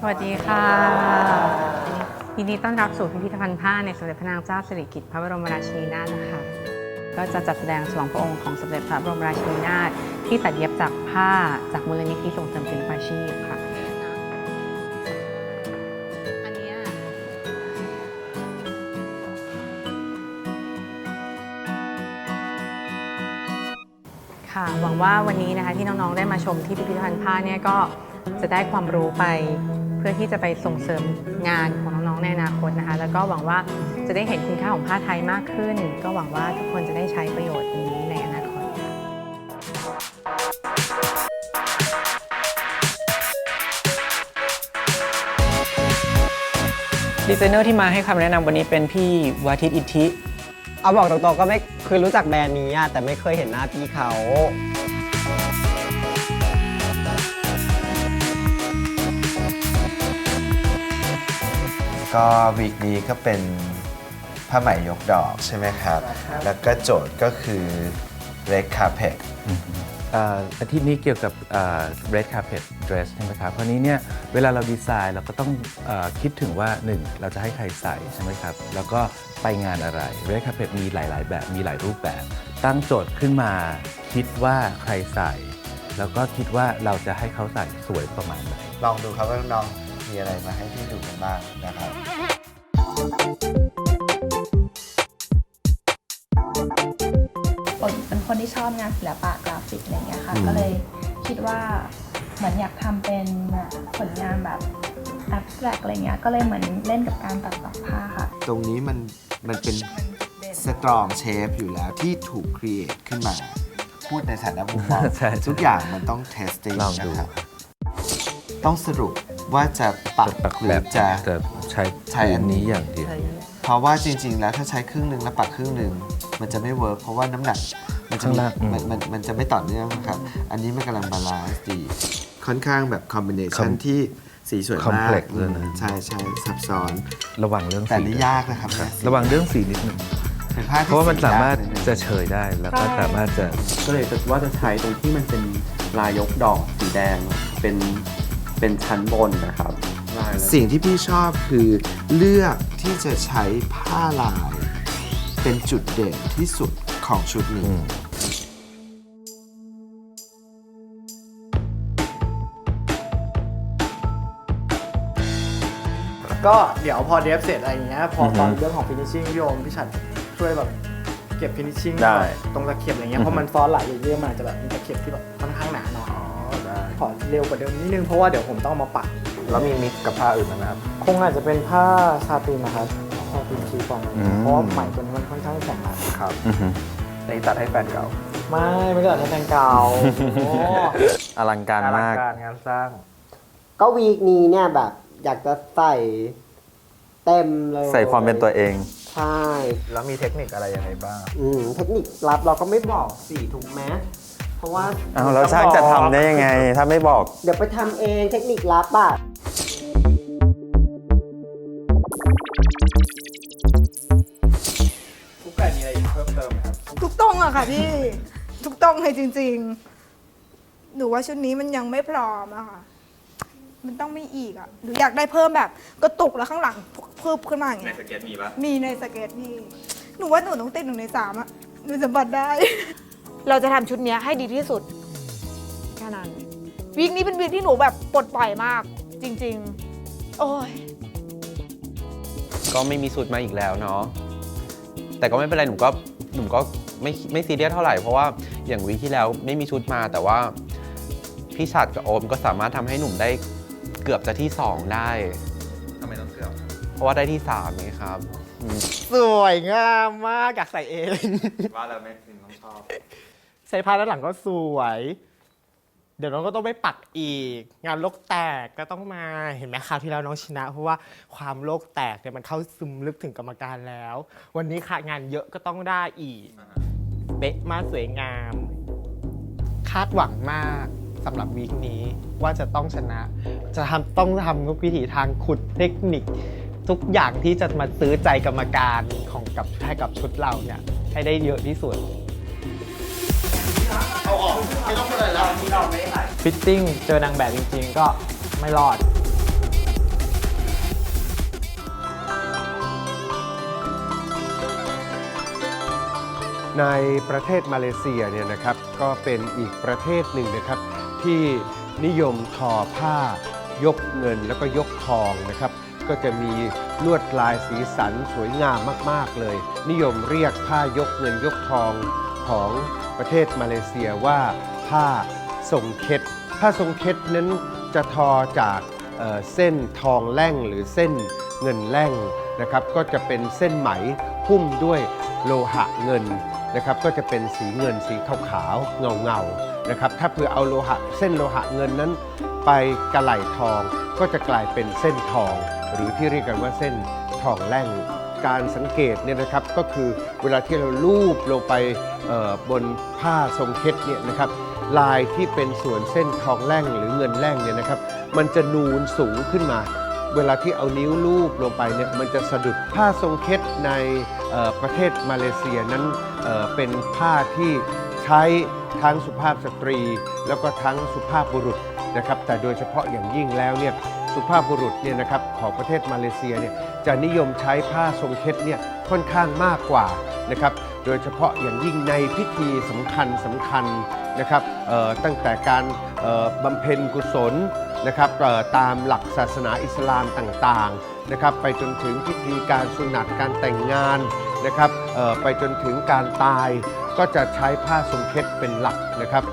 สวัสดีค่ะ ยินดีต้อนรับสู่พิพิธภัณฑ์ผ้าในสมเด็จพระนางเจ้าสิริกิติ์พระบรมราชินีนาถนะคะ ก็จะจัดแสดงฉลองพระองค์ของสมเด็จพระบรมราชินีนาถที่ตัดเย็บจากผ้าจากมูลนิธิส่งเสริมศิลปาชีพค่ะค่ะหวังว่าวันนี้นะคะที่น้องๆได้มาชมที่พิพิธภัณฑ์ผ้าเนี่ยก็จะได้ความรู้ไป พื่อที่จะไปส่งเสริมงานของน้องๆในอนาคตนะคะ แล้วก็หวังว่าจะได้เห็นคุณค่าของผ้าไทยมากขึ้น ก็หวังว่าทุกคนจะได้ใช้ประโยชน์นี้ในอนาคตค่ะดีไซเนอร์ที่มาให้คำแนะนำวันนี้เป็นพี่วาทิตอิทธิ เอาบอกตรงๆก็ไม่คือรู้จักแบรนด์นี้อะแต่ไม่เคยเห็นหน้าพี่เขา ก็วีคนี้ก็เป็นผ้าไหมยกดอกใช่ไหมครับ แล้วก็โจทย์ก็คือ red carpet อ่าอาทิตย์นี้เกี่ยวกับอ่า red carpet dress ใช่ไหมครับ เพราะนี้เนี่ยเวลาเราดีไซน์เราก็ต้องอาคิดถึงว่า 1 เราจะให้ใครใส่ใช่ไหมครับ แล้วก็ไปงานอะไร red carpet มีหลาย ๆ แบบมีหลายรูปแบบ ตั้งโจทย์ขึ้นมาคิดว่าใครใส่ แล้วก็คิดว่าเราจะให้เขาใส่สวยประมาณไหน ลองดูครับว่าน้องๆมี อะไรมาให้พี่ดูกันบ้างนะครับปกติเป็นคนที่ชอบงานศิลปะกราฟิกอะไรเงี้ยค่ะ ก็เลยคิดว่าเหมือนอยากทำเป็นผลงานแบบ abstract อะไรเงี้ย ก็เลยเหมือนเล่นกับการตัดต่อผ้าค่ะ ตรงนี้มันมันเป็นสตรองเชฟอยู่แล้วที่ถูกครีเอทขึ้นมา พูดในฐานะมุมมองใช่ใช่ทุกอย่างมันต้องเทสติ้งลองดูนะครับ ต้องสรุป ว่าจะปักปักหรืแบอบจะจะใช้ใช้อันนี้นี้อย่างเดียวเพราะว่าจริง ๆ แล้วถ้าใช้ครึ่งหนึ่งแล้วปักครึ่งหนึ่งมันจะไม่เวิร์กเพราะว่าน้ำหนักมันจะมีข้างล่างอืมมันมันมันจะไม่ต่อเนื่องนะครับ อันนี้มันกำลังบาลานซ์ดีค่อนข้างแบบคอมบิเนชัน Com- ที่สีสวยมาก complex เลยนะอืมใช่ใช่ซับซ้อน ระวังเรื่องแต่สีนี่ยากนะครับครับเนี่ยระวังเรื่องสีนิดนึงเป็นผ้าที่เพราะว่ามันสีสามารถยกเลยนจะเฉยได้แล้วก็สามารถจะ ก็เลยจะว่าจะใช้ตรงที่มันเป็นลายยกดอกสีแดง เป็น เป็นชั้นบนนะครับลายแล้วสิ่งที่พี่ชอบคือเลือกที่จะใช้ผ้าลาย เป็นจุดเด่นที่สุดของชุดนี้ ก็เดี๋ยวพอเดฟเสร็จอะไรอย่างเงี้ยพออือฮึตอนเรื่องของ finishing พี่โอมพี่ฉันช่วยแบบเก็บ finishing ได้ ตรงตะเข็บอะไรเงี้ยเพราะมันซ้อนหลายเยอะๆมันอาจจะแบบมีตะเข็บที่แบบ เร็วกว่าเดิมนิดนึงเพราะว่าเดี๋ยวผมต้องมาปักแล้วมีมิกกับผ้าอื่นไหมครับ คงอาจจะเป็นผ้าซาตินนะครับซาตินชีฟองอืม เพราะว่าไหมตัวนี้มันค่อนข้างแข็งอะครับอือฮึในตัดให้แฟนเก่าไม่ไม่ได้ตัดให้แฟนเก่าโอ้อลังการมากการงานสร้าง ก็วีคนี้เนี่ยแบบ อยากจะใส่เต็มเลยใส่ความเป็นตัวเอง ใช่ แล้วมีเทคนิคอะไรยังไงบ้าง อืมเทคนิคลับเราก็ไม่บอกสี่ถูกไหม เพราะว่าเอาแล้วช่างจะทำได้ยังไง ถ้าไม่บอก เดี๋ยวไปทำเองเทคนิคลับอะทุกแบรนด์มีอะไรเพิ่มเติมไหมครับ ทุกต้องอะค่ะพี่ ทุกต้องเลยจริงๆ หนูว่าชุดนี้มันยังไม่พร้อมอะค่ะ มันต้องมีอีกอะหนูอยากได้เพิ่มแบบกระตุกแล้วข้างหลังเพิ่มขึ้นมาอย่างเงี้ยในสเก็ตมีปะมีในสเก็ตพี่ หนูว่าหนูต้องติดหนึ่งในสามอะหนูสัมผัสได้ เราจะทำชุดเนี้ยให้ดีที่สุดแค่นั้นวีคนี้เป็นวีคที่หนูแบบปลดปล่อยมาก จริง ๆ โอ้ย ก็ไม่มีสูตรมาอีกแล้วเนาะ แต่ก็ไม่เป็นไรหนูก็หนูก็ไม่ไม่ซีเรียสเท่าไหร่เพราะว่าอย่างวีคที่แล้วไม่มีชุดมาแต่ว่าพี่ชัดกับโอมก็สามารถทำให้หนุ่มได้เกือบจะที่2ได้ ทำไมต้องเกือบเพราะว่าได้ที่3ไงครับอืมสวยงามมากอยากใส่เอง ว่าแล้วไม่ถึงต้องชอบ ใส่ผ้าด้านหลังก็สวย เดี๋ยวน้องก็ต้องไปปักอีก งานโลกแตกก็ต้องมาเห็นไหมคราวที่แล้วน้องชนะ เพราะว่าความโลกแตกเนี่ยมันเข้าซึมลึกถึงกรรมการแล้ว วันนี้ค่ะงานเยอะก็ต้องได้อีกเป๊ะมากสวยงาม คาดหวังมากสำหรับวีคนี้ว่าจะต้องชนะ จะทำต้องทำทุกวิถีทางขุดเทคนิค ทุกอย่างที่จะมาซื้อใจกรรมการของกับให้กับชุดเราเนี่ยให้ได้เยอะที่สุด ไม่ต้องพูดแล้วที่เราไม่ไหลฟิตติ้งเจอนางแบบจริง ๆ ก็ไม่รอดในประเทศมาเลเซียเนี่ยนะครับก็เป็นอีกประเทศหนึ่งนะครับ ที่นิยมทอผ้ายกเงินแล้วก็ยกทองนะครับ ก็จะมีลวดลายสีสันสวยงามมาก ๆ เลย นิยมเรียกผ้ายกเงินยกทองของ ประเทศมาเลเซียว่าผ้าทรงเคสผ้าทรงเคสนั้นจะทอจากเเส้นทองแล่งหรือเส้นเงินแล่งนะครับ ก็จะเป็นเส้นไหมหุ้มด้วยโลหะเงินนะครับ ก็จะเป็นสีเงินสีขาวๆเงาๆนะครับ ถ้าเผื่อเอาโลหะเส้นโลหะเงินนั้น ไปกระไหลทองก็จะกลายเป็นเส้นทอง หรือที่เรียกกันว่าเส้นทองแล่ง การสังเกตเนี่ยนะครับก็คือเวลาที่เราลูบลงไปบนผ้าทรงเคสเนี่ยนะครับลายที่เป็นส่วนเส้นทองแล่งหรือเงินแล่งเนี่ยนะครับมันจะนูนสูงขึ้นมา เวลาที่เอานิ้วลูบลงไปเนี่ยมันจะสะดุดผ้าทรงเคสในประเทศมาเลเซียนั้นเเป็นผ้าที่ใช้ทั้งสุภาพสตรี แล้วก็ทั้งสุภาพบุรุษนะครับแต่โดยเฉพาะอย่างยิ่งแล้วเนี่ย สุภาพบุรุษเนี่ยนะครับของประเทศมาเลเซียเนี่ยจะนิยมใช้ผ้าทรงเคสเนี่ยค่อนข้างมากกว่านะครับโดยเฉพาะอย่างยิ่งในพิธีสำคัญสำคัญนะครับตั้งแต่การบำเพ็ญกุศลนะครับตามหลักศาสนาอิสลามต่างๆนะครับไปจนถึงพิธีการสุนัตการแต่งงานนะครับไปจนถึงการตายก็จะใช้ผ้าทรงเคสเป็นหลักนะครับ